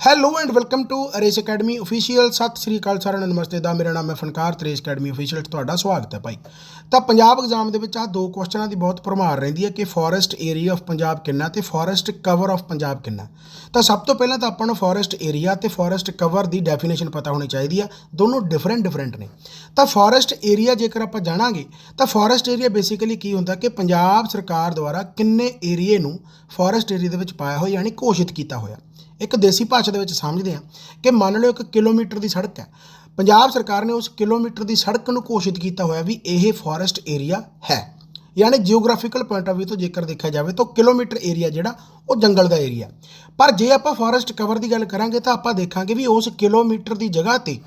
Hello and welcome to Ares academy official ਸਤਿ ਸ੍ਰੀ ਅਕਾਲ ਸਾਰਿਆਂ ਨੂੰ, ਨਮਸਤੇ ਦਾ। ਮੇਰਾ ਨਾਮ ਹੈ ਫਨਕਾਰ ਤਰੇਸ ਰੇਸ ਅਕੈਡਮੀ ਅਫੀਸ਼ੀਅਲ ਤੁਹਾਡਾ ਸਵਾਗਤ ਹੈ ਭਾਈ। ਤਾਂ ਪੰਜਾਬ ਐਗਜ਼ਾਮ ਦੇ ਵਿੱਚ ਆ ਦੋ ਕੁਐਸਚਨਾਂ ਦੀ ਬਹੁਤ ਭਰਮਾਰ ਰਹਿੰਦੀ ਹੈ ਕਿ ਫੋਰੈਸਟ ਏਰੀਆ ਆਫ ਪੰਜਾਬ ਕਿੰਨਾ ਤੇ ਫੋਰੈਸਟ ਕਵਰ ਆਫ ਪੰਜਾਬ ਕਿੰਨਾ। ਤਾਂ ਸਭ ਤੋਂ ਪਹਿਲਾਂ ਤਾਂ ਆਪਾਂ ਨੂੰ ਫੋਰੈਸਟ ਏਰੀਆ ਤੇ ਫੋਰੈਸਟ ਕਵਰ ਦੀ ਡੈਫੀਨੇਸ਼ਨ ਪਤਾ ਹੋਣੀ ਚਾਹੀਦੀ ਆ ਦੋਨੋਂ ਡਿਫਰੈਂਟ ਡਿਫਰੈਂਟ ਨੇ। ਤਾਂ ਫੋਰੈਸਟ ਏਰੀਆ ਜੇਕਰ ਆਪਾਂ ਜਾਣਾਂਗੇ, ਤਾਂ ਫੋਰੈਸਟ ਏਰੀਆ ਬੇਸਿਕਲੀ ਕੀ ਹੁੰਦਾ ਕਿ ਪੰਜਾਬ ਸਰਕਾਰ ਦੁਆਰਾ ਕਿੰਨੇ ਏਰੀਏ ਨੂੰ ਫੋਰੈਸਟ ਏਰੀਆ ਦੇ ਵਿੱਚ ਪਾਇਆ ਹੋਇਆ, ਯਾਨੀ ਘੋਸ਼ਿਤ ਕੀਤਾ ਹੋਇਆ। ਇੱਕ ਦੇਸੀ ਭਾਸ਼ਾ ਦੇ ਵਿੱਚ ਸਮਝਦੇ ਆ ਕਿ ਮੰਨ ਲਓ ਇੱਕ ਕਿਲੋਮੀਟਰ ਦੀ ਸੜਕ ਹੈ। ਪੰਜਾਬ ਸਰਕਾਰ ਨੇ ਉਸ ਕਿਲੋਮੀਟਰ ਦੀ ਸੜਕ ਨੂੰ ਘੋਸ਼ਿਤ ਕੀਤਾ ਹੋਇਆ ਵੀ ਇਹ ਫੋਰੈਸਟ ਏਰੀਆ ਹੈ। ਯਾਨੀ ਜੀਓਗ੍ਰਾਫੀਕਲ ਪੁਆਇੰਟ ਆਫ View ਤੋਂ ਜੇਕਰ ਦੇਖਿਆ ਜਾਵੇ ਤਾਂ ਕਿਲੋਮੀਟਰ ਏਰੀਆ ਜਿਹੜਾ, ਉਹ ਜੰਗਲ ਦਾ ਏਰੀਆ ਪਰ ਜੇ ਆਪਾਂ ਫੋਰੈਸਟ ਕਵਰ ਦੀ ਗੱਲ ਕਰਾਂਗੇ ਤਾਂ ਆਪਾਂ ਦੇਖਾਂਗੇ ਵੀ ਉਸ ਕਿਲੋਮੀਟਰ ਦੀ ਜਗ੍ਹਾ ਤੇ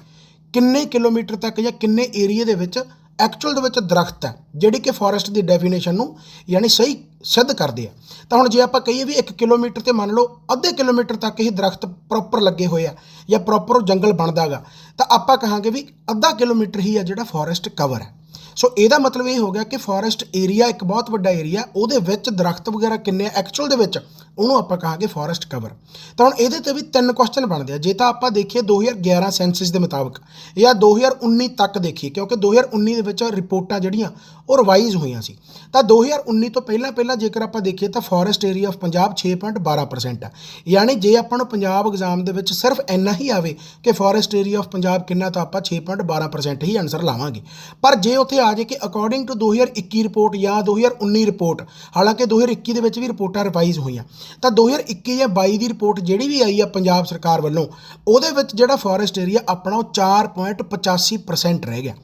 ਕਿੰਨੇ ਕਿਲੋਮੀਟਰ ਤੱਕ ਜਾਂ ਕਿੰਨੇ ਏਰੀਏ ਦੇ ਵਿੱਚ ਐਕਚੁਅਲ ਦੇ ਵਿੱਚ ਦਰਖਤ ਹੈ, ਜਿਹੜੀ ਕਿ ਫੋਰੈਸਟ ਦੀ ਡੈਫੀਨੇਸ਼ਨ ਨੂੰ ਯਾਨੀ ਸਹੀ ਸਿੱਧ ਕਰਦੇ ਆ ਤਾਂ ਹੁਣ ਜੇ ਆਪਾਂ ਕਹੀਏ ਵੀ 1 ਕਿਲੋਮੀਟਰ ਤੇ ਮੰਨ ਲਓ ਅੱਧੇ ਕਿਲੋਮੀਟਰ ਤੱਕ ਇਹ ਦਰਖਤ ਪ੍ਰੋਪਰ ਲੱਗੇ ਹੋਏ ਆ ਜਾਂ ਪ੍ਰੋਪਰ ਜੰਗਲ ਬਣਦਾਗਾ ਤਾਂ ਆਪਾਂ ਕਹਾਂਗੇ ਵੀ ਅੱਧਾ ਕਿਲੋਮੀਟਰ ਹੀ ਆ ਜਿਹੜਾ ਫੋਰੈਸਟ ਕਵਰ ਹੈ। ਸੋ ਇਹਦਾ ਮਤਲਬ ਇਹ ਹੋ ਗਿਆ ਕਿ ਫੋਰੈਸਟ ਏਰੀਆ ਇੱਕ ਬਹੁਤ ਵੱਡਾ ਏਰੀਆ ਉਹਦੇ ਵਿੱਚ ਦਰਖਤ ਵਗੈਰਾ ਕਿੰਨੇ ਐਕਚੁਅਲ ਦੇ ਵਿੱਚ ਉਹਨੂੰ ਆਪਾਂ ਕਹਾਂਗੇ ਫੋਰੈਸਟ ਕਵਰ ਤਾਂ ਹੁਣ ਇਹਦੇ ਤੇ ਵੀ ਤਿੰਨ ਕੁਐਸਚਨ ਬਣਦੇ ਆ। ਜੇ ਤਾਂ ਆਪਾਂ ਦੇਖੀਏ 2011 ਸੈਂਸਸ ਦੇ ਮੁਤਾਬਕ ਜਾਂ 2019 ਤੱਕ ਦੇਖੀਏ, ਕਿਉਂਕਿ 2019 ਦੇ ਵਿੱਚ ਰਿਪੋਰਟਾਂ ਜਿਹੜੀਆਂ, ਉਹ ਰਿਵਾਈਜ਼ ਹੋਈਆਂ ਸੀ। ਤਾਂ 2019 ਤੋਂ ਪਹਿਲਾਂ ਪਹਿਲਾਂ ਜੇਕਰ ਆਪਾਂ ਦੇਖੀਏ ਤਾਂ ਫੋਰੈਸਟ ਏਰੀਆ ਆਫ ਪੰਜਾਬ 6.12% ਆ। ਯਾਨੀ ਜੇ ਆਪਾਂ ਨੂੰ ਪੰਜਾਬ ਐਗਜ਼ਾਮ ਦੇ ਵਿੱਚ ਸਿਰਫ ਇੰਨਾ ਹੀ ਆਵੇ ਕਿ ਫੋਰੈਸਟ ਏਰੀਆ ਆਫ ਪੰਜਾਬ ਕਿੰਨਾ, ਤਾਂ ਆਪਾਂ 6.12% ਹੀ ਆਨਸਰ ਲਾਵਾਂਗੇ। ਪਰ ਜੇ ਉੱਥੇ ਆ ਜੇ ਕਿ ਅਕੋਰਡਿੰਗ ਟੂ 2021 ਰਿਪੋਰਟ ਜਾਂ 2019 ਰਿਪੋਰਟ ਹਾਲਾਂਕਿ 2021 ਦੇ ਵਿੱਚ ਵੀ ਰਿਪੋਰਟਾਂ ਰਿਵਾਈਜ਼ ਹੋਈਆਂ। ਤਾਂ 2021 ਜਾਂ 22 ਦੀ ਰਿਪੋਰਟ ਜਿਹੜੀ ਵੀ ਆਈ ਆ ਪੰਜਾਬ ਸਰਕਾਰ ਵੱਲੋਂ, ਉਹਦੇ ਵਿੱਚ ਜਿਹੜਾ ਫੋਰੈਸਟ ਏਰੀਆ ਆਪਣਾ ਉਹ 4.85% ਰਹਿ ਗਿਆ।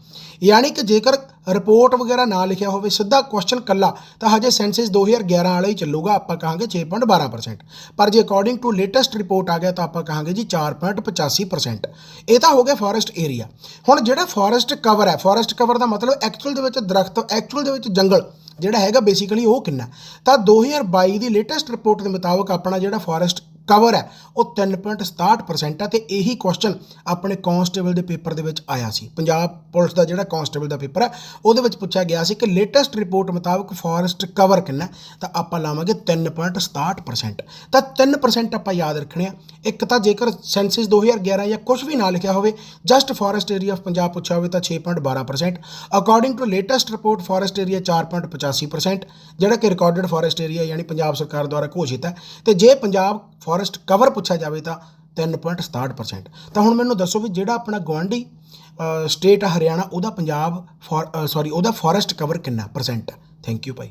ਯਾਨੀ ਕਿ ਜੇਕਰ ਰਿਪੋਰਟ ਵਗੈਰਾ ਨਾ ਲਿਖਿਆ ਹੋਵੇ, ਸਿੱਧਾ ਕੁਐਸਚਨ ਕੱਲਾ ਤਾਂ ਹਜੇ ਸੈਂਸਸ 2011 ਵਾਲਾ ਹੀ ਚੱਲੂਗਾ, ਆਪਾਂ ਕਹਾਂਗੇ 6.12% ਪਰ ਜੇ ਅਕੋਰਡਿੰਗ ਟੂ ਲੇਟੈਸਟ ਰਿਪੋਰਟ ਆ ਗਿਆ, ਤਾਂ ਆਪਾਂ ਕਹਾਂਗੇ ਜੀ 4.85% ਇਹ ਤਾਂ ਹੋ ਗਿਆ ਫੋਰੈਸਟ ਏਰੀਆ ਹੁਣ ਜਿਹੜਾ ਫੋਰੈਸਟ ਕਵਰ ਹੈ ਫੋਰੈਸਟ ਕਵਰ ਦਾ ਮਤਲਬ ਐਕਚੁਅਲ ਦੇ ਵਿੱਚ ਦਰਖਤ ਐਕਚੁਅਲ ਦੇ ਵਿੱਚ ਜੰਗਲ। ਜਿਹੜਾ ਹੈਗਾ ਬੇਸਿਕਲੀ ਉਹ ਕਿੰਨਾ ਤਾਂ 2022 ਦੀ ਲੇਟੈਸਟ ਰਿਪੋਰਟ ਦੇ ਮੁਤਾਬਕ ਆਪਣਾ ਜਿਹੜਾ ਫੋਰੈਸਟ ਕਵਰ ਹੈ ਉਹ 3.67% ਹੈ ਤੇ ਇਹੀ ਕੁਐਸਚਨ ਆਪਣੇ ਕਾਂਸਟੇਬਲ ਦੇ ਪੇਪਰ ਦੇ ਵਿੱਚ ਆਇਆ ਸੀ। ਪੰਜਾਬ ਪੁਲਿਸ ਦਾ ਜਿਹੜਾ ਕਾਂਸਟੇਬਲ ਦਾ ਪੇਪਰ ਹੈ ਉਹਦੇ ਵਿੱਚ ਪੁੱਛਿਆ ਗਿਆ ਸੀ ਕਿ ਲੇਟੈਸਟ ਰਿਪੋਰਟ ਮੁਤਾਬਕ ਫੋਰੈਸਟ ਕਵਰ ਕਿੰਨਾ ਤਾਂ ਆਪਾਂ ਲਾਵਾਂਗੇ 3.67% ਤਾਂ 3% ਆਪਾਂ ਯਾਦ ਰੱਖਣੇ ਆ। ਇੱਕ ਤਾਂ ਜੇਕਰ ਸੈਂਸਸ 2011 ਜਾਂ ਕੁਝ ਵੀ ਨਾ ਲਿਖਿਆ ਹੋਵੇ just forest area of Punjab ਪੁੱਛਿਆ ਹੋਵੇ ਤਾਂ 6.12% according to latest report forest area 4.85% ਜਿਹੜਾ ਕਿ ਰਿਕਾਰਡਡ ਫੋਰੈਸਟ ਏਰੀਆ ਯਾਨੀ ਪੰਜਾਬ ਸਰਕਾਰ ਦੁਆਰਾ ਘੋਸ਼ਿਤ ਹੈ। ਤੇ ਜੇ ਪੰਜਾਬ ਫੋਰੈਸਟ ਕਵਰ ਪੁੱਛਿਆ ਜਾਵੇ ਤਾਂ 3.67% ਤਾਂ ਹੁਣ ਮੈਨੂੰ ਦੱਸੋ ਵੀ ਜਿਹੜਾ ਆਪਣਾ ਗਵਾਂਢੀ ਸਟੇਟ ਆ ਹਰਿਆਣਾ, ਉਹਦਾ ਪੰਜਾਬ ਸੌਰੀ ਉਹਦਾ ਫੋਰੈਸਟ ਕਵਰ ਕਿੰਨਾ ਪਰਸੈਂਟ ਥੈਂਕ ਯੂ ਭਾਈ।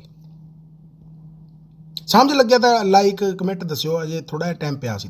ਸਮਝ ਲੱਗਿਆ ਤਾਂ ਲਾਈਕ ਕਮੈਂਟ ਦੱਸਿਓ, ਅਜੇ ਥੋੜਾ ਜਿਹਾ ਟਾਈਮ ਪਿਆ ਸੀ।